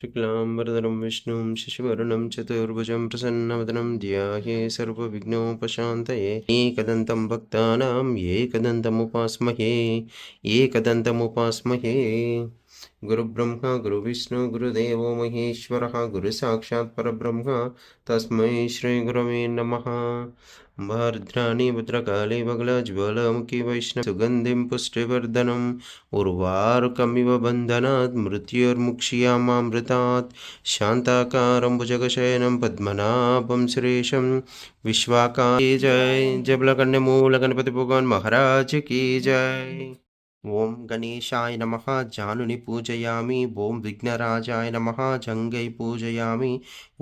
शुक्लाम्बरधरं विष्णुं शशिवरुणं चतुर्भुजं प्रसन्नवदनं ध्याये सर्वविघ्नोपशान्तये एकदन्तं भक्तानां एकदन्तमुपास्महे एकदन्तमुपास्महे गुरुब्रह्मा, गुरुविष्णु, गुरुदेवो महेश्वरः, गुरुसाक्षात् परब्रह्म। तस्मै श्रीगुरवे नमः। भद्राणि भद्रकाले बगलज्वलमुखि वैष्णव सुगन्धिं पुष्टिवर्धनम्। उर्वारुकमिव बन्धनात्, मृत्युर्मुक्ष्यामामृतात्। शान्ताकारं भुजगशयनं पद्मनाभं सुरेशं विश्वाकाये जय जबलकन्यमूलगणपति भगवान् महाराज की जय। ఓం గణేశాయ నమ జానుని పూజయామి ఓం విఘ్నరాజాయ నమ జంగై పూజయామి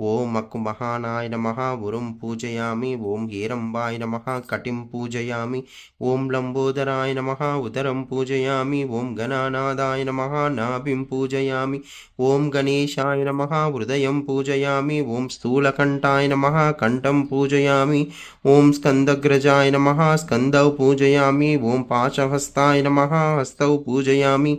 ఓం మక్కు మహానాయ నమ ఉరుం పూజయామి ఓం హేరంబాయ నమ కటిం పూజయామి ఓం లంబోదరాయ నమ ఉదరం పూజయామి ఓం గణానాదాయ నమ నాభిం పూజయామి ఓం గణేశాయ నమ హృదయం పూజయామి ఓం స్థూలకంఠాయ నమ కంఠం పూజయామి ఓం స్కందగ్రజాయ నమ స్కందౌ పూజయామి ఓం పాశహస్తాయ నమ హస్తౌ పూజయామి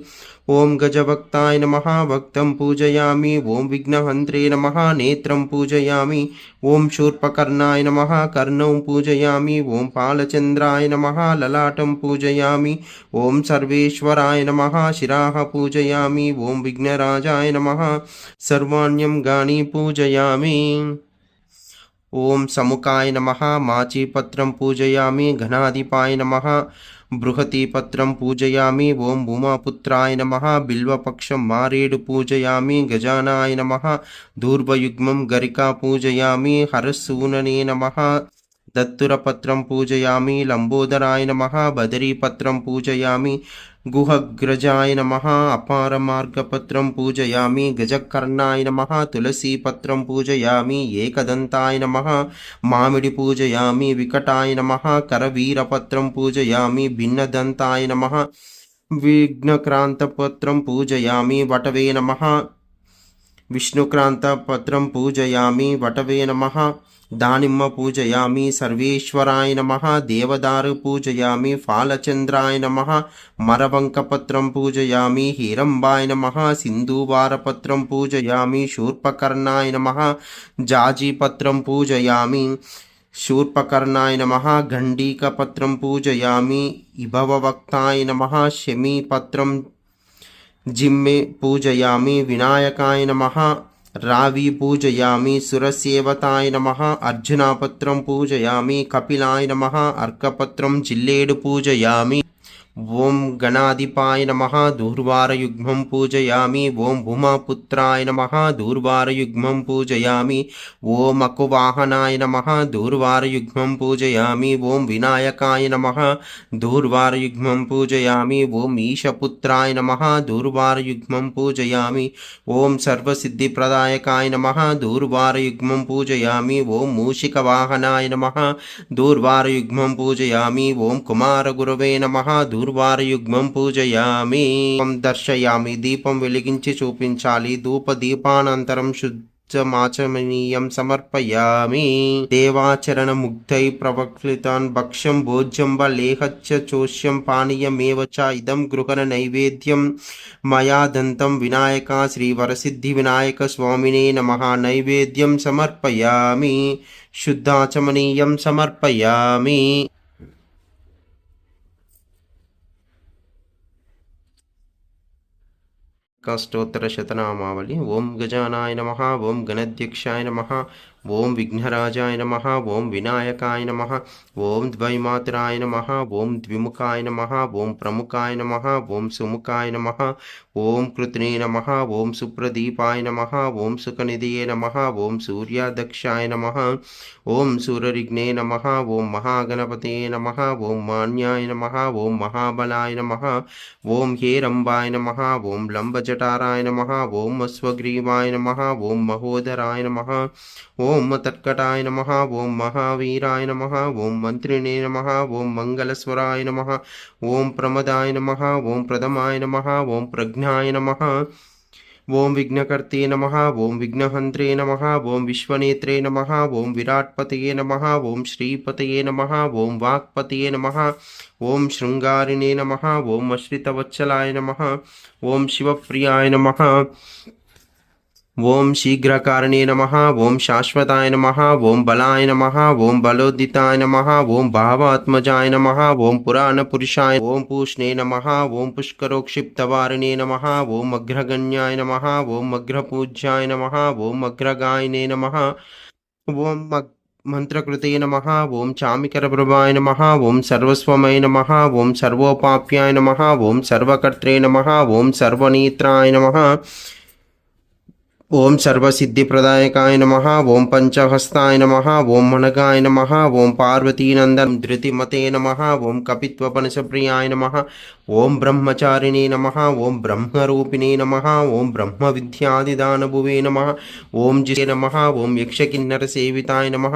ఓం గజభక్తాయ నమ భక్తం పూజయామి ఓం విఘ్నహంత్రే నమ నేత్రం పూజయామి ఓం శూర్పకర్ణాయ నమ కర్ణౌ పూజయామి ఓం పాలచంద్రాయ నమ లలాటం పూజయామి ఓం సర్వేశ్వరాయ నమ శిరాः పూజయామి ఓం విఘ్నరాజాయ నమ సర్వాణ్యం గాని పూజయామి ఓం సముఖాయ నమ మాచీపత్రం పూజయామి ఘనాధిపాయ నమ బృహతీపత్రం పూజయామి ఓం ఉమాపుత్రాయ నమ బిల్వపక్షం మారేడు పూజయామి గజానాయ నమ దూర్వయుగ్మం గరికా పూజయామి హరసూననే నమ దత్తురపత్రం పూజయామి లంబోదరాయ నమ బదరీపత్రం పూజయామి గుహగ్రజాయ నమ అపార మార్గపత్రం పూజయామి గజకర్ణాయ నమ తులసీపత్రం పూజయామి ఏకదంతాయ నమ మామిడి పూజయామి వికటాయ నమ కరవీరపత్రం పూజయామి భిన్నదంతాయ నమ విఘ్నక్రాంతపత్రం పూజయామి వటవే నమ విష్ణుక్రాంతపత్రం పూజయామి వటవే నమ దానిమ్మ పూజయామి సర్వేశ్వరాయ నమ దేవదారు పూజయామి ఫాలచంద్రాయ నమ మరవంకపత్రం పూజయామి హీరంబాయ నమ సింధూవారపత్రం పూజయామి శూర్పకర్ణాయ నమ జాజీపత్రం పూజయామి శూర్పకర్ణాయ నమ గండీకపత్రం పూజయామి ఇభవవక్తాయ నమ శమీపత్రం జిమ్మే పూజయామి వినాయకాయ నమ రావి పూజయామి సురసేవతాయ నమ అర్జునాపత్రం పూజయామి కపిలాయ నమ అర్కపత్రం జిల్లేడు పూజయామి. ఓం గణాధిపాయ నమ దూర్వారయుగ్మం పూజయామి ఓం భూమాపుత్రాయ నమ దూర్వారయుగ్మం పూజయామి ఓం అకువాహనాయ నమ దూర్వారయుగ్మం పూజయామి ఓం వినాయకాయ నమ దూర్వారయుగ్మం పూజయామి ఓం ఈశపుత్రాయ నమ దూర్వారయుగ్మం పూజయామి ఓం సర్వసిద్ధిప్రదాయకాయ నమ దూర్వారయుగ్మం పూజయామి ఓం మూషికవాహనాయ నమ దూర్వారయుగ్మం పూజయామి ఓం కుమారగురవే నమ దూర్వారయుగ్మం పూజయామి. దర్శయామి. దీపం వెలిగించి చూపించాలి. ధూప దీపానంతరం శుద్ధ మాచమనీయం సమర్పయామి. దేవాచరణ ముగ్ధై ప్రవక్లితాన్ భక్ష్యం భోజ్యం వా లేహచ్చ చోష్యం పానీయమేవ చ ఇదం గృహణ నైవేద్యం మయా దంతం వినాయక శ్రీ వరసిద్ధి వినాయక స్వామినే నమ. నైవేద్యం సమర్పయామి. శుద్ధాచమనీయం సమర్పయామి. కాష్టోత్తరశతనామావళి ఓం గజానాయ నమ ఓం గణధ్యక్షాయ నమ ఓం విఘ్నరాజాయ నమ ఓం వినాయకాయ నమ ఓం ద్వైమాతరాయ నమ ఓం ద్విముఖాయ నమ ఓం ప్రముఖాయ నమ ఓం సుముఖాయ నమ ఓం కృత్నే నమ ఓం సుప్రదీపాయ నమ ఓం సుఖనిధియే నమ ఓం సూర్యాదక్షాయ నమ ఓం సూరరిగ్నే నమ ఓం మహాగణపతయే నమ ఓం మాన్యాయ నమ ఓం మహాబలాయ నమ ఓం హేరంబాయ నమ ఓం లంబజటారాయ నమ ఓం అశ్వగ్రీవాయ నమ ఓం మహోదరాయ నమ ఓం తర్కటాయ నమ ఓం మహావీరాయ నమ ఓం మంత్రిణే నమ ఓం మంగళస్వరాయ నమ ఓం ప్రమదాయ నమ ఓం ప్రథమాయ నమ ఓం ప్రజ్ఞాయ నమ ఓం విఘ్నకర్తే నమ ఓం విఘ్నహంత్రే నమ ఓం విశ్వనేత్రే నమ ఓం విరాట్పతయే నమ ఓం శ్రీపతయే నమ ఓం వాక్పతయే నమ ఓం శృంగారిణే నమ ఓం అశ్రితవత్సలాయ నమ ఓం శివప్రియాయ నమ ఓం ॐ शीघ्रकारणे नमः ॐ शाश्वताय नमः ॐ बलाय नमः ॐ बलोदिताय नमः ॐ भावात्मजाय नमः ॐ पुराणपुरुषाय ॐ पूष्णे नमः ॐ पुष्करोक्षिप्तवारिणे नमः ॐ अग्रगण्याय नमः ॐ अग्रपूज्याय नमः ॐ अग्रगायने नमः ॐ मन्त्रकृते नमः ॐ चामिकरप्रभाय नमः ॐ सर्वस्वमय नमः ॐ सर्वोपाप्याय नमः ॐ सर्वकर्त्रे नमः ॐ सर्वनेत्राय नमः ఓం సర్వసిద్ధిప్రదాయకాయ నమ ఓం పంచహస్తాయ నమ ఓం మనగాయ నమ ఓం పార్వతీనందన్ ధృతిమతే నమ ఓం కపిత్వపనసప్రియాయ నమ ఓం బ్రహ్మచారిణే నమ ఓం బ్రహ్మరూపిణే నమ ఓం బ్రహ్మ విద్యాదిదానభువే నమ ఓం జిషే నమ ఓం యక్షకిన్నర సేవితాయ నమ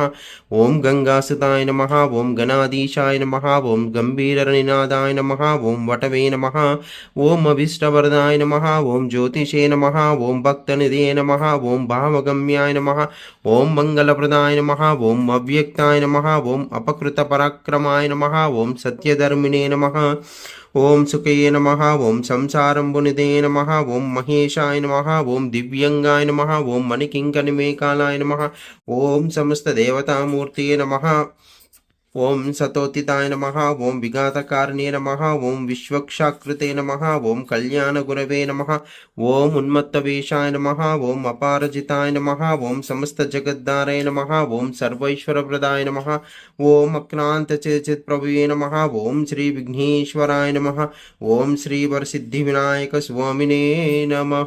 ఓం గంగాసుతాయ నమ ఓం గణాధీశాయ నమ ఓం గంభీరనినాదాయ నమ ఓం వటవే నమ ఓం అభీష్టవరదాయ నమ ఓం జ్యోతిషే నమ ఓం భక్తనిధే నమ ఓం భావగమ్యాయ నమ ఓం మంగళప్రదాయ నమ ఓం అవ్యక్తాయ నమ ఓం అపకృత పరాక్రమాయ నమ ఓం సత్యధర్మిణే నమ ఓం సుఖయే నమ ఓం సంసారంబునిదే నమ ఓం మహేశాయ నమ ఓం దివ్యంగాయ నమ ఓం మణికింకనిమేకాలాయ నమ ఓం సమస్త దేవతామూర్తియే నమ. ఓం సతోతితాయ నమ ఓం విఘాతకారిణే నమ ఓం విశ్వక్షాకృతే నమ ఓం కళ్యాణగురవే నమ ఓం ఉన్మత్తవేషాయ నమ ఓం అపారజితాయ నమ ఓం సమస్త జగద్దారాయ నమ ఓం సర్వైశ్వరప్రదాయ నమ ఓం అక్రాంతచిత్ ప్రభువే నమ ఓం శ్రీ విఘ్నేశ్వరాయ నమ ఓం శ్రీ వరసిద్ధి వినాయక స్వామినే నమ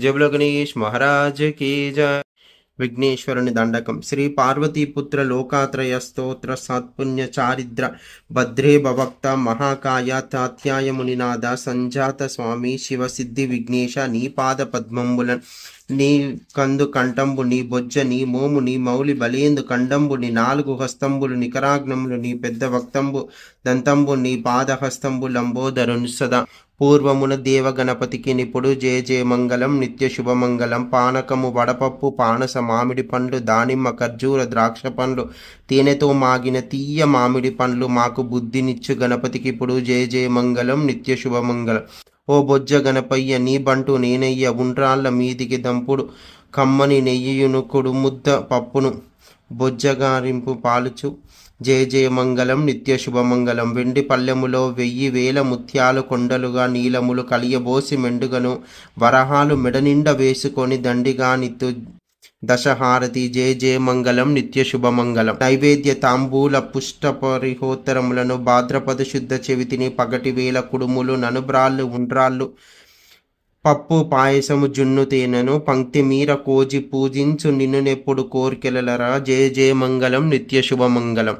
జబుల గణేష్ మహారాజ్ కీ జయ విఘ్నేశ్వరుని దండకం. శ్రీ పార్వతీపుత్ర లోకాత్రయ స్తోత్ర సత్పుణ్య చారిద్ర భద్రే భవక్త మహాకాయ తాత్యాయమునినాద సంజాత స్వామి శివ సిద్ధి విఘ్నేశ నీ పాద పద్మంబుల నీ కందు కంఠంబు నీ బొజ్జ నీ మోము నీ మౌలి బలేందు కండంబు నీ నాలుగు హస్తంబులు నికరాగ్నములు నీ పెద్ద వక్తంబు దంతంబు నీ పాదహస్తంబు లంబోదరుని సదా పూర్వమున దేవ గణపతికి నిపుడు జయ జయ మంగళం నిత్య శుభమంగళం పానకము వడపప్పు పానస మామిడి పండ్లు దానిమ్మ ఖర్జూర ద్రాక్ష పండ్లు తేనెతో మాగిన తీయ మామిడి పండ్లు మాకు బుద్ధినిచ్చు గణపతికి ఇప్పుడు జయ జయ మంగళం నిత్య శుభమంగళం. ఓ బొజ్జ గణపయ్య నీ బంటు నేనయ్య ఉండ్రాళ్ళ మీదికి దంపుడు కమ్మని నెయ్యియును కొడు ముద్ద పప్పును బొజ్జగారింపు పాలుచు. జయ జయమంగళం నిత్య శుభమంగళం వెండి పల్లెములో వెయ్యి వేల ముత్యాలు కొండలుగా నీలములు కలియబోసి మెండుగను వరహాలు మెడనిండ వేసుకొని దండిగా నిత్తు దశహారతి జయ జయమంగళం నిత్య శుభమంగళం నైవేద్య తాంబూల పుష్ట పరిహోత్తరములను భాద్రపద శుద్ధ చెవితిని పగటి వేల కుడుములు ననుబ్రాళ్ళు ఉండ్రాళ్ళు పప్పు పాయసము జున్ను తేనెను పంక్తి మీర కోజి పూజించు నిన్నునెప్పుడు కోరికెలరా జయ జయమంగళం నిత్య శుభమంగళం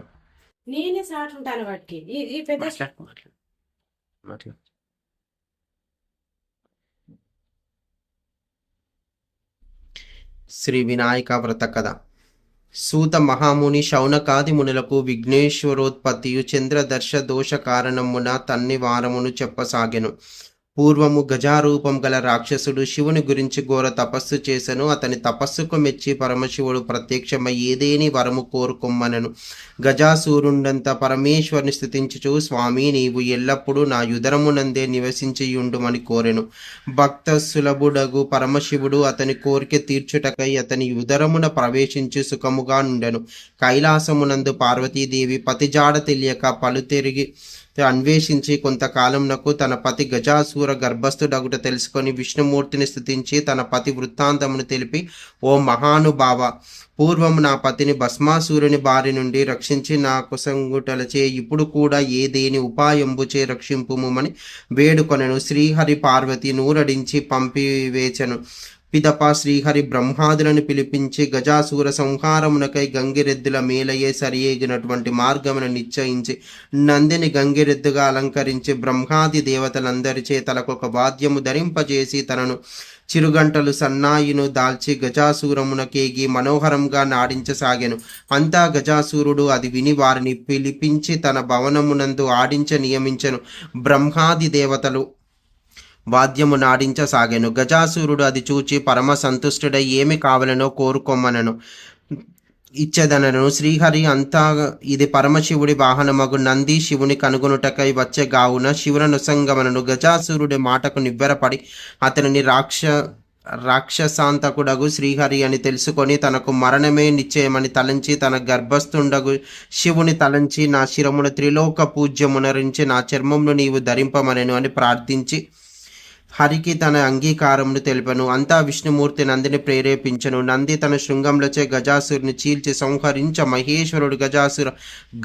నేనే సాట్ ఉంటాను వాటికి ఈ- పెద్ద శ్రీ వినాయక వ్రత కథ. సూత మహాముని శౌనకాది మునులకు విఘ్నేశ్వరోత్పత్తియు చంద్రదర్శ దోష కారణమున తన్ని వారమును చెప్పసాగెను. పూర్వము గజారూపం గల రాక్షసుడు శివుని గురించి ఘోర తపస్సు చేశాను అతని తపస్సుకు మెచ్చి పరమశివుడు ప్రత్యక్షమై ఏదేని వరము కోరుకొమ్మనను. గజాసూరుండంత పరమేశ్వరుని స్థుతించుచు స్వామి నీవు ఎల్లప్పుడూ నా యుదరమునందే నివసించియుండుమని కోరెను. భక్త సులభుడగు పరమశివుడు అతని కోరిక తీర్చుటకై అతని యుదరమున ప్రవేశించి సుఖముగా నుండెను కైలాసమునందు పార్వతీదేవి పతిజాడ తెలియక పలు తిరిగి అన్వేషించి కొంతకాలంనకు తన పతి గజాసూర గర్భస్థుడగుట తెలుసుకొని విష్ణుమూర్తిని స్థుతించి తన పతి వృత్తాంతమును తెలిపి ఓ మహానుభావ పూర్వం నా పతిని భస్మాసూరుని బారి నుండి రక్షించి నా కుసంగుటలచే ఇప్పుడు కూడా ఏ దేని ఉపాయంబుచే రక్షింపుమని వేడుకొనను. శ్రీహరి పార్వతి నూరడించి పంపివేచెను. పిదప శ్రీహరి బ్రహ్మాదులను పిలిపించి గజాసూర సంహారమునకై గంగిరెద్దుల మేలయ్యే సరియేగినటువంటి మార్గమును నిశ్చయించి నందిని గంగిరెద్దుగా అలంకరించి బ్రహ్మాది దేవతలందరిచే తలకొక వాద్యము ధరింపజేసి తనను చిరుగంటలు సన్నాయిను దాల్చి గజాసూరమునకేగి మనోహరంగా నాడించసాగెను. అంతా గజాసూరుడు అది విని వారిని పిలిపించి తన భవనమునందు ఆడించ నియమించెను. బ్రహ్మాది దేవతలు వాద్యము నాడించసాగాను. గజాసూరుడు అది చూచి పరమ సంతుష్టుడై ఏమి కావలనో కోరుకోమనను ఇచ్చేదనను. శ్రీహరి అంతా ఇది పరమశివుడి వాహనమగు నంది శివుని కనుగొనుటకై వచ్చే గావున శివుననుసంగమనను గజాసురుడి మాటకు నివ్వెరపడి అతనిని రాక్ష రాక్షసాంతకుడగు శ్రీహరి అని తెలుసుకొని తనకు మరణమే నిశ్చయమని తలంచి తన గర్భస్థుండగు శివుని తలంచి నా శిరమును త్రిలోక పూజ్యమునరించి నా చర్మమును నీవు ధరింపమనెను అని ప్రార్థించి హరికి తన అంగీకారమును తెలిపను. అంతా విష్ణుమూర్తి నందిని ప్రేరేపించను. నంది తన శృంగంలోచే గజాసురుని చీల్చి సంహరించ మహేశ్వరుడు గజాసుర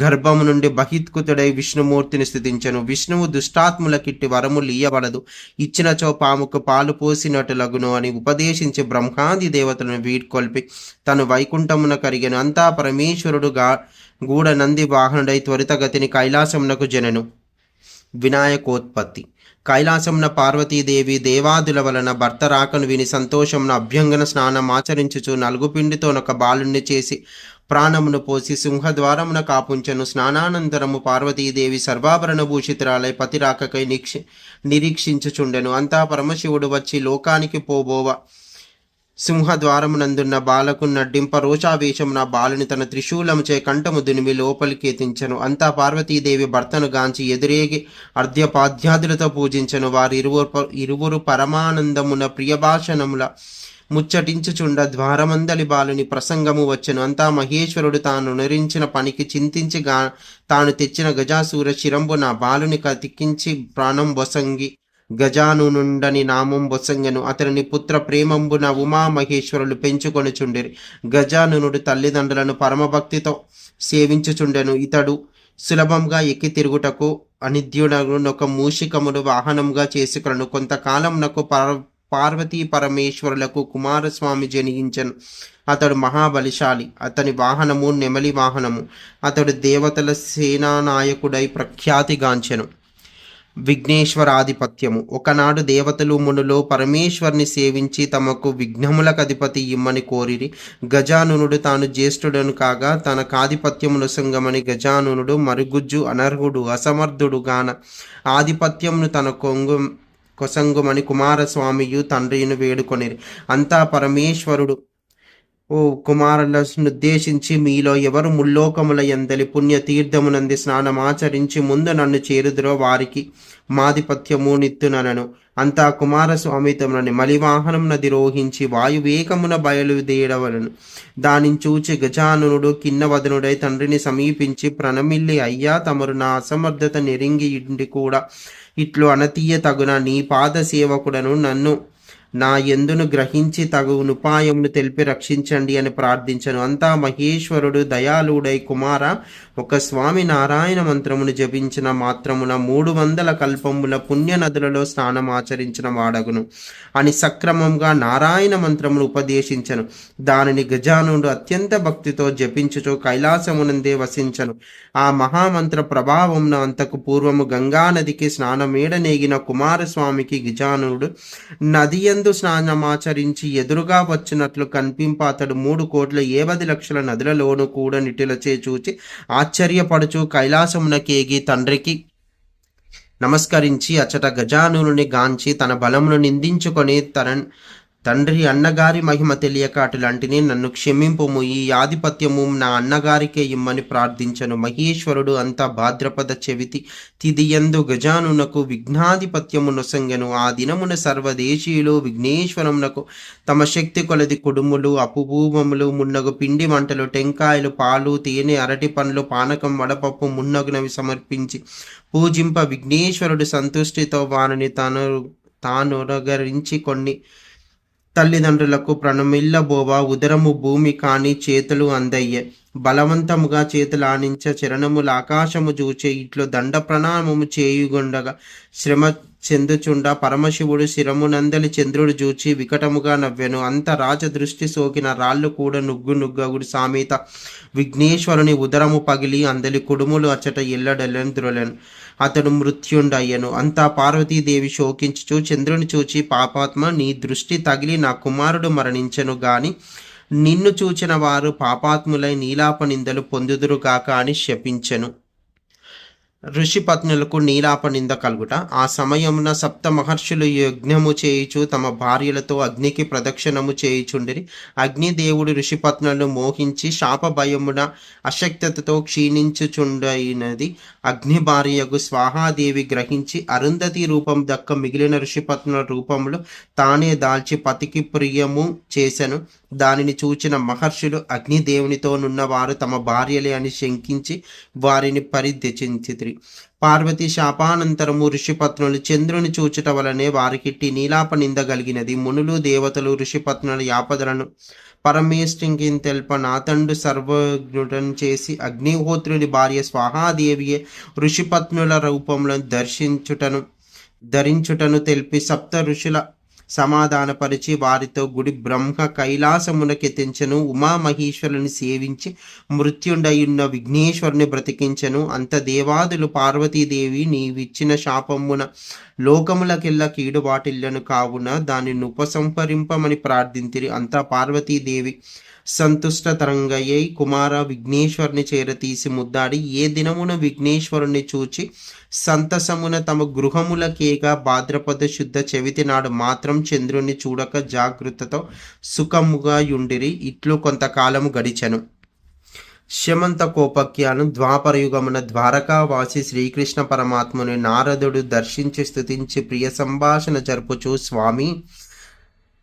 గర్భము నుండి బహిత్కుతుడై విష్ణుమూర్తిని స్థుతించను. విష్ణువు దుష్టాత్ములకిట్టి వరములు ఇయ్యబడదు ఇచ్చినచో పాముకు పాలు పోసినట్టు లగును అని ఉపదేశించి బ్రహ్మాది దేవతలను వీడ్కొల్పి తను వైకుంఠమున కరిగెను. అంతా పరమేశ్వరుడు గా గూఢ నంది వాహనుడై త్వరితగతిని కైలాసమునకు జనను. వినాయకోత్పత్తి. కైలాసమున పార్వతీదేవి దేవాదుల వలన భర్త రాకను విని సంతోషమున అభ్యంగన స్నానం ఆచరించుచు నలుగుపిండితోనొక బాలుణ్ణి చేసి ప్రాణమును పోసి సింహద్వారమున కాపుంచెను. స్నానానంతరము పార్వతీదేవి సర్వాభరణ భూషితురాలై పతిరాకకై నిక్షి నిక్ష నిరీక్షించుచుండెను. అంతా పరమశివుడు వచ్చి లోకానికి పోబోవ సింహద్వారమునందున్న బాలకున్న డింప రోషావేశమున బాలుని తన త్రిశూలముచే కంఠము దునిమి లోపలికి అంతా పార్వతీదేవి భర్తను గాంచి ఎదురేగి అర్ధ్యపాధ్యాదులతో పూజించను. వారి ఇరువురు ఇరువురు పరమానందమున ప్రియభాషణముల ముచ్చటించుచుండ ద్వారమందలి బాలుని ప్రసంగము వచ్చెను. అంతా మహేశ్వరుడు తాను నరించిన పనికి చింతించి గా తాను తెచ్చిన గజాసూర శిరంబు నా బాలుని కతికించి ప్రాణం బొసంగి గజానునుండని నామం బొసంగను అతని పుత్ర ప్రేమంబున ఉమామహేశ్వరులు పెంచుకొనుచుండిరి. గజానునుడు తల్లిదండ్రులను పరమభక్తితో సేవించుచుండెను. ఇతడు సులభంగా ఎక్కి తిరుగుటకు అనిద్యుడను ఒక మూషికమును వాహనంగా కొంతకాలం కొంతకాలంనకు పర పార్వతీ పరమేశ్వరులకు కుమారస్వామి జనించను అతడు మహాబలిశాలి. అతని వాహనము నెమలి వాహనము. అతడు దేవతల సేనానాయకుడై ప్రఖ్యాతిగాంచెను. విఘ్నేశ్వరాధిపత్యము. ఒకనాడు దేవతలు మునులు పరమేశ్వర్ని సేవించి తమకు విఘ్నములకు అధిపతి ఇమ్మని కోరిరి. గజానునుడు తాను జ్యేష్ఠుడను కాగా తన కాధిపత్యమును సంగమని గజానునుడు మరుగుజ్జు అనర్హుడు అసమర్థుడు గాన ఆధిపత్యమును తన కొంగు కొసంగుమని కుమారస్వామియు తండ్రిని వేడుకొనిరి. అంతా పరమేశ్వరుడు ఓ కుమారులను ఉద్దేశించి మీలో ఎవరు ముల్లోకముల ఎందలి పుణ్య తీర్థమునంది స్నానమాచరించి ముందు నన్ను చేరుదురో వారికి మాధిపత్యము నిత్తునను అంతా కుమారస్వామి తమని మలివాహనం నది రోహించి వాయువేగమున బయలుదేరవలను. దానిని చూచి గజానునుడు కిన్నవదనుడై తండ్రిని సమీపించి ప్రణమిల్లి అయ్యా తమరు నా అసమర్థత నెరింగి ఇండి కూడా ఇట్లు అనతీయ తగున నీ పాద సేవకుడను నన్ను నా ఎందును గ్రహించి తగు ఉపాయమును తెలిపి రక్షించండి అని ప్రార్థించను. అంతా మహేశ్వరుడు దయాళుడై కుమార ఒక స్వామి నారాయణ మంత్రమును జపించిన మాత్రమున మూడు వందల కల్పముల పుణ్య నదులలో స్నానం ఆచరించిన వాడగును. అని సక్రమంగా నారాయణ మంత్రమును ఉపదేశించను. దానిని గజానుడు అత్యంత భక్తితో జపించుచు కైలాసమునందే వసించను. ఆ మహామంత్ర ప్రభావమున అంతకు పూర్వము గంగా నదికి స్నానమేడనేగిన కుమారస్వామికి గజానుడు నది ఎందు స్నానమాచరించి ఎదురుగా వచ్చినట్లు కనిపింప అతడు మూడు కోట్ల ఏవది లక్షల నదులలోనూ కూడా నిటిలచే చూచి ఆశ్చర్యపడుచు కైలాసమునకేగి తండ్రికి నమస్కరించి అచట గజానుని గాంచి తన బలమును నిందించుకొని తన తండ్రి అన్నగారి మహిమ తెలియక అటులాంటిని నన్ను క్షమింపుము. ఈ ఆధిపత్యము నా అన్నగారికే ఇమ్మని ప్రార్థించను. మహేశ్వరుడు అంతా భాద్రపద చెవితి తిదియందు గజానునకు విఘ్నాధిపత్యము నొసంగెను. ఆ దినమున సర్వదేశీయులు విఘ్నేశ్వరమునకు తమ శక్తి కొలది కుడుములు అపుభూమములు మున్నగు పిండి వంటలు టెంకాయలు పాలు తేనె అరటి పండ్లు పానకం వడపప్పు మున్నగునవి సమర్పించి పూజింప విఘ్నేశ్వరుడు సంతుష్టితో వారిని తాను తానురగరించి కొన్ని తల్లిదండ్రులకు ప్రణమిల్లబోవ ఉదరము భూమి కాని చేతులు అందయ్యే. బలవంతముగా చేతులు ఆనించ ఆకాశము చూచే ఇట్లు దండ ప్రణామము చేయుగుండగా. శ్రమ చెందుచుండ పరమశివుడు శిరమునందలి చంద్రుడు చూచి వికటముగా నవ్వెను. అంత రాజ దృష్టి సోకిన రాళ్ళు కూడా నుగ్గు నుగ్గగుడి సామెత. విఘ్నేశ్వరుని ఉదరము పగిలి అందలి కుడుములు అచ్చట ఎల్లడెల్లని దురలెను. అతడు మృత్యుండయ్యను. అంతా పార్వతీదేవి శోకించుచు చంద్రుని చూచి పాపాత్మ నీ దృష్టి తగిలి నా కుమారుడు మరణించెను గాని నిన్ను చూచిన వారు పాపాత్ములై నీలాప నిందలు పొందుదురుగాక అని శపించెను. ఋషిపత్నులకు నీలాప నింద కలుగుట. ఆ సమయమున సప్త మహర్షులు యజ్ఞము చేయుచు తమ భార్యలతో అగ్నికి ప్రదక్షిణము చేయుచుండిరి. అగ్నిదేవుడు ఋషిపత్నులను మోహించి శాప భయమున అశక్తతతో క్షీణించుచుండైనది. అగ్ని భార్యకు స్వాహాదేవి గ్రహించి అరుంధతి రూపం దక్క మిగిలిన ఋషిపత్నుల రూపములు తానే దాల్చి పతికి ప్రియము చేశను దానిని చూచిన మహర్షులు అగ్నిదేవునితోనున్న వారు తమ భార్యలే అని శంకించి వారిని పరిత్యజించిరి పార్వతి శాపానంతరము ఋషిపత్నులు చంద్రుని చూచుట వలనే వారికిట్టి నీలాప నిందగలిగినది మునులు దేవతలు ఋషిపత్నుల యాపదలను పరమేష్ఠింకి తెల్ప నాతండు సర్వజ్ఞుడను చేసి అగ్నిహోత్రుని భార్య స్వాహాదేవియే ఋషిపత్నుల రూపంలో దర్శించుటను ధరించుటను తెలిపి సప్త ఋషుల సమాధానపరిచి వారితో గుడి బ్రహ్మ కైలాసమునకెతించను ఉమామహేశ్వరుని సేవించి మృత్యుండయున్న విఘ్నేశ్వరుని బ్రతికించను. అంత దేవాదులు పార్వతీదేవి నీవిచ్చిన శాపమున లోకములకెల్లా కీడు వాటిల్లను కావున దానిని ఉపసంహరింపమని ప్రార్థించిరి అంతా పార్వతీదేవి సంతుష్ట తరంగయ్యై కుమార విఘ్నేశ్వరుని చేరతీసి ముద్దాడి ఏ దినమున విఘ్నేశ్వరుని చూచి సంతసమున తమ గృహములకేగా భాద్రపద శుద్ధ చెవితి నాడు మాత్రం చంద్రుని చూడక జాగృతతో సుఖముగా యుండిరి. ఇట్లు కొంతకాలము గడిచెను. శమంత కోపక్యాను ద్వాపరయుగమున ద్వారకావాసి శ్రీకృష్ణ పరమాత్మని నారదుడు దర్శించి స్థుతించి ప్రియ సంభాషణ జరుపుచు స్వామి.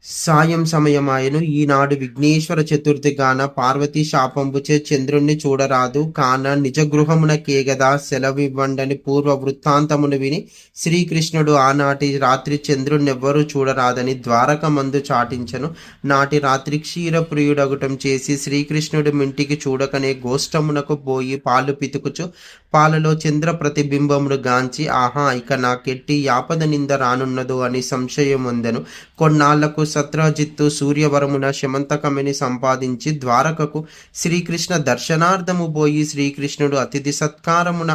సాయం సమయమాయను. ఈనాడు విఘ్నేశ్వర చతుర్థి గాన పార్వతీ శాపంబుచే చంద్రుణ్ణి చూడరాదు. కాన నిజ గృహమున కేగదా సెలవివ్వండని పూర్వ వృత్తాంతమును విని శ్రీకృష్ణుడు ఆనాటి రాత్రి చంద్రుణ్ణెవ్వరూ చూడరాదని ద్వారక మందు చాటించను. నాటి రాత్రి క్షీర ప్రియుడగుటం చేసి శ్రీకృష్ణుడు మింటికి చూడకనే గోష్టమునకు పోయి పాలు పితుకుచు. పాలలో చంద్ర ప్రతిబింబమును గాంచి ఆహా ఇక నాకెట్టి యాపద నింద రానున్నదో అని సంశయం ఉందను కొన్నాళ్ళకు సత్రాజిత్తు సూర్యవరమున శమంతకమిని సంపాదించి ద్వారకకు శ్రీకృష్ణ దర్శనార్థము పోయి శ్రీకృష్ణుడు అతిథి సత్కారమున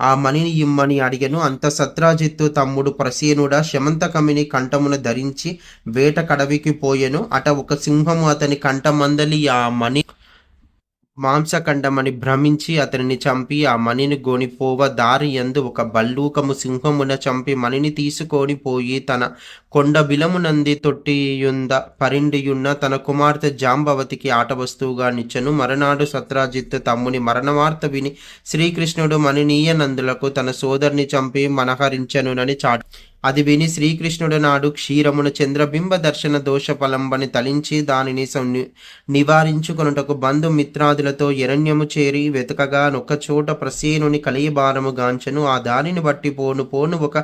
ఆ మణిని ఇమ్మని అడిగను. అంత సత్రాజిత్తు తమ్ముడు ప్రసేనుడ శమంతకమిని కంఠమున ధరించి వేట కడవికి పోయెను. అట ఒక సింహము అతని కంఠమందలి ఆ మణి మాంసఖండమని భ్రమించి అతనిని చంపి ఆ మణిని గోనిపోవ దారి యందు ఒక బల్లూకము సింహమున చంపి మణిని తీసుకొని పోయి తన కొండ బిలమునంది తొట్టియుంద పరిండియున్న తన కుమార్తె జాంబవతికి ఆట వస్తువుగా నిచ్చను. మరనాడు సత్రాజిత్ తమ్ముని మరణవార్త విని శ్రీకృష్ణుడు మణినీయనందులకు తన సోదరిని చంపి మనహరించనునని చాటు అది విని శ్రీకృష్ణుడు నాడు క్షీరమున చంద్రబింబ దర్శన దోష ఫలంబని తలించి దానిని సం- నివారించుకొనుటకు బంధుమిత్రాదులతో ఎరణ్యము చేరి వెతకగా నొక్కచోట ప్రసేనుని కలియబారము గాంచెను ఆ దానిని బట్టి పోను పోను ఒక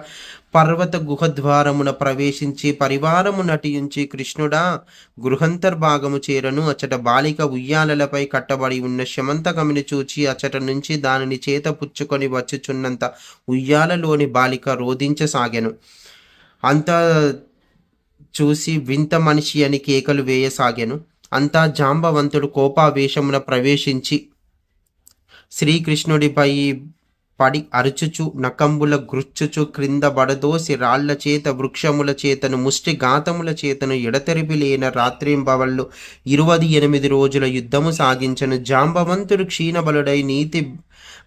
పర్వత గుహద్వారమున ప్రవేశించి పరివారము నటించి కృష్ణుడా గృహంతర్భాగము చేరను. అచ్చట బాలిక ఉయ్యాలలపై కట్టబడి ఉన్న శమంతకమిని చూచి అచ్చట నుంచి దానిని చేత పుచ్చుకొని వచ్చుచున్నంత ఉయ్యాలలోని బాలిక రోధించసాగాను. అంత చూసి వింత మనిషి అని కేకలు వేయసాగాను. అంతా జాంబవంతుడు కోపావేశమున ప్రవేశించి శ్రీకృష్ణుడిపై పడి అరుచుచు నకంబుల గృచ్చుచు క్రింద బడదోసి రాళ్ళ చేత వృక్షముల చేతను ముష్టి ఘాతముల చేతను ఎడతెరిపి లేన రాత్రింబవళ్ళు ఇరువది ఎనిమిది రోజుల యుద్ధము సాగించను. జాంబవంతుడు క్షీణబలుడై నీతి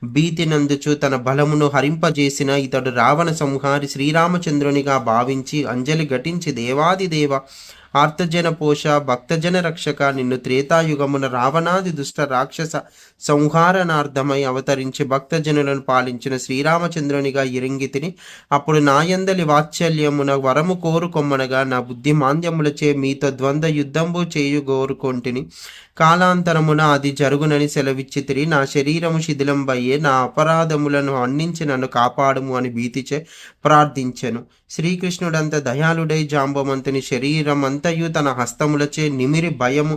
భీతినందుచు తన బలమును హరింపజేసిన ఇతడు రావణ సంహారి శ్రీరామచంద్రునిగా భావించి అంజలి ఘటించి దేవాదిదేవ ఆర్తజన పోష భక్తజన రక్షక నిన్ను త్రేతాయుగమున రావణాది దుష్ట రాక్షస సంహారణార్థమై అవతరించి భక్తజనులను పాలించిన శ్రీరామచంద్రునిగా ఇరింగితిని అప్పుడు నాయందలి వాత్సల్యమున వరము కోరుకొమ్మనగా నా బుద్ధి మాంద్యములచే మీతో ద్వంద్వ యుద్ధంబు చేయు కోరుకొంటిని. కాలాంతరమున అది జరుగునని సెలవిచ్చితిరి నా శరీరము శిథిలంబయ్యే నా అపరాధములను అన్నించి నన్ను కాపాడము అని భీతిచే ప్రార్థించెను. శ్రీకృష్ణుడంత దయాళుడై జాంబవంతుని అంతయు తన హస్తములచే నిమిరి భయము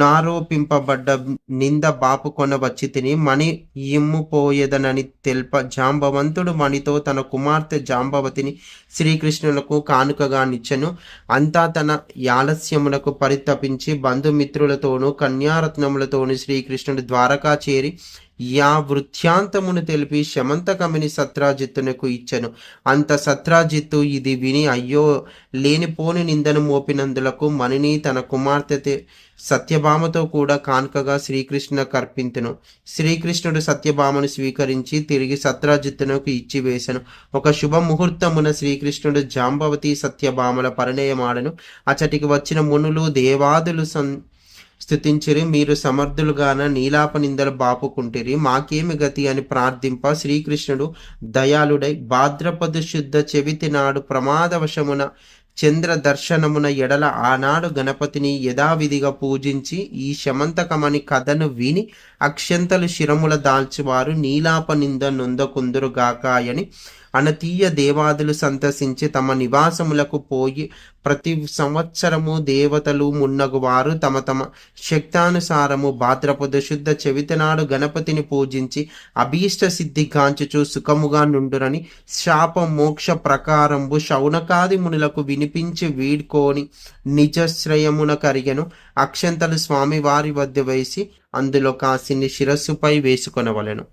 నారోపింపబడ్డ నింద బాపు కొనవచ్చి తిని మణి ఇమ్ముపోయేదనని తెల్ప జాంబవంతుడు మణితో తన కుమార్తె జాంబవతిని శ్రీకృష్ణులకు కానుకగా నిచ్చెను. అంతా తన యాలస్యములకు పరితపించి బంధుమిత్రులతోనూ కన్యారత్నములతోనూ శ్రీకృష్ణుడు ద్వారకా చేరి యా వృత్యాంతమును తెలిపి శమంతకమిని సత్రాజిత్తునకు ఇచ్చెను. అంత సత్రాజిత్తు ఇది విని అయ్యో లేనిపోని నిందను మోపినందులకు మణిని తన కుమార్తె సత్యభామతో కూడా కానుకగా శ్రీకృష్ణ కర్పించెను శ్రీకృష్ణుడు సత్యభామను స్వీకరించి తిరిగి సత్రాజిత్తునకు ఇచ్చి వేసెను. ఒక శుభ ముహూర్తమున శ్రీకృష్ణుడు జాంబవతి సత్యభామల పరిణయమాడను. అచటికి వచ్చిన మునులు దేవాదులు సం స్థుతించిరి మీరు సమర్థులుగాన నీలాప నిందలు బాపుకుంటిరి. మాకేమి గతి అని ప్రార్థింప శ్రీకృష్ణుడు దయాళుడై భాద్రపద శుద్ధ చెవితి నాడు ప్రమాదవశమున చంద్ర దర్శనమున ఎడల ఆనాడు గణపతిని యథావిధిగా పూజించి ఈ శమంతకమని కథను విని అక్షంతలు శిరముల దాల్చివారు నీలాప నింద నొందకుందురుగాకాయని అనతీయ దేవాదులు సంతసించి తమ నివాసములకు పోయి ప్రతి సంవత్సరము దేవతలు మున్నగువారు తమ తమ శక్తానుసారము భాద్రపద శుద్ధ చెవితనాడు గణపతిని పూజించి అభీష్ట సిద్ధి కాంచుచు సుఖముగా నుండురని శాప మోక్ష ప్రకారంబు శౌనకాది మునులకు వినిపించి వీడ్కోని నిజశ్రయమున కరిగెను అక్షంతలు స్వామి వారి వద్ద వేసి అందులో కాసిని శిరస్సుపై వేసుకొనవలెను.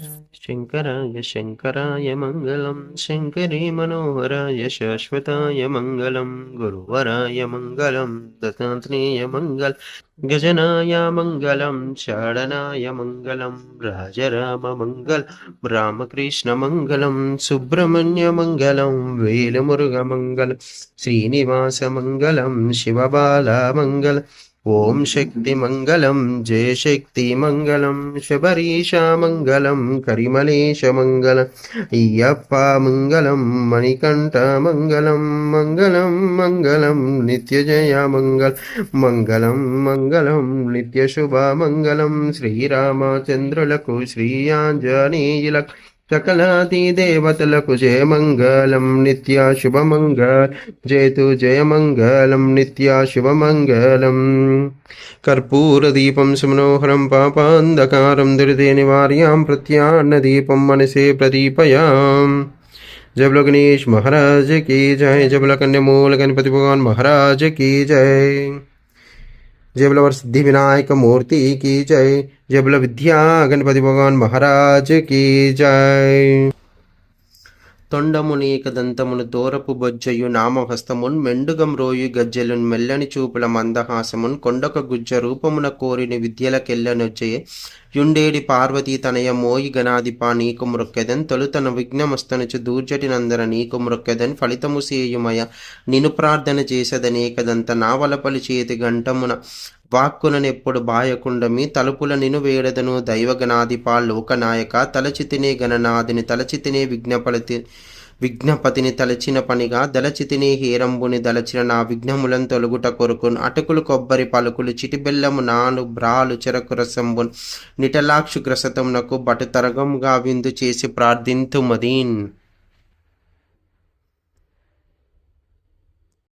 शङ्कराय शङ्कराय मङ्गलं शङ्करे मनोहराय शाश्वताय मङ्गलं गुरुवराय मङ्गलं दत्तात्रेय मङ्गल गजनाय मङ्गलं चाडनाय मङ्गलं राजराममङ्गल रामकृष्णमङ्गलं सुब्रह्मण्यमङ्गलं वेलमुरुगमङ्गल श्रीनिवासमङ्गलं शिवबालामङ्गल ॐ शक्तिमलं जयशक्तिमङ्गलं शबरीषामङ्गलं करिमलेशमङ्गलम् अय्यप्पामङ्गलं मणिकण्ठमङ्गलं मङ्गलं मङ्गलं नित्यजयामङ्गल मङ्गलं मङ्गलं नित्यशुभामङ्गलं श्रीरामचन्द्रुलखु श्री सकलातिदेवतलकुशे मंगल नित्या तो जेतु जयमङ्गलं नित्या शुभमङ्गलम्। कर्पूरदीपं सुमनोहरं पापान्धकारं दुर्दे निवार्यां प्रत्यान्नदीपं मनसे प्रदीपयाम्। जबलगणेश महाराज की जय। जबलकन्या मूल गणपति भगवान महाराज की जय। जय बोलो वर सिद्धि विनायक मूर्ति की जय। जयबल बोलो विद्या गणपति भगवान महाराज की जय। తొండమునీక దంతమును దూరపు బొజ్జయు నామహస్తమున్ మెండుగం రోయు గజ్జెలున్ మెల్లని చూపుల మందహాసమున్ కొండక గుజ్జ రూపమున కోరిని విద్యలకెల్లనొచ్చయే యుండేడి పార్వతీ తనయ మోయి గణాధిపా నీకు మృక్కెదన్ తొలుతన విఘ్నమస్తనుచు దూర్జటి నందన నీకు మృక్కెదన్ ఫలితము సేయుమయ. నిను ప్రార్థన చేసదనేకదంత నావలపలి చేతి గంటమున వాక్కుననెప్పుడు బాయకుండమి తలుపుల నిను వేడదను దైవగణాధిపా లోకనాయక తలచితినే గణనాథిని తలచితినే విఘ్నపలతి విఘ్నపతిని తలచిన పనిగా దలచితిని హేరంబుని దలచిన నా విఘ్నములను తొలుగుట కొరుకును. అటుకులు కొబ్బరి పలుకులు చిటిబెల్లము నాను బ్రాలు చెరకు రసంబున్. నిటలాక్షు గ్రసతమునకు బటు తరగముగా విందు చేసి ప్రార్థింతుమదీన్.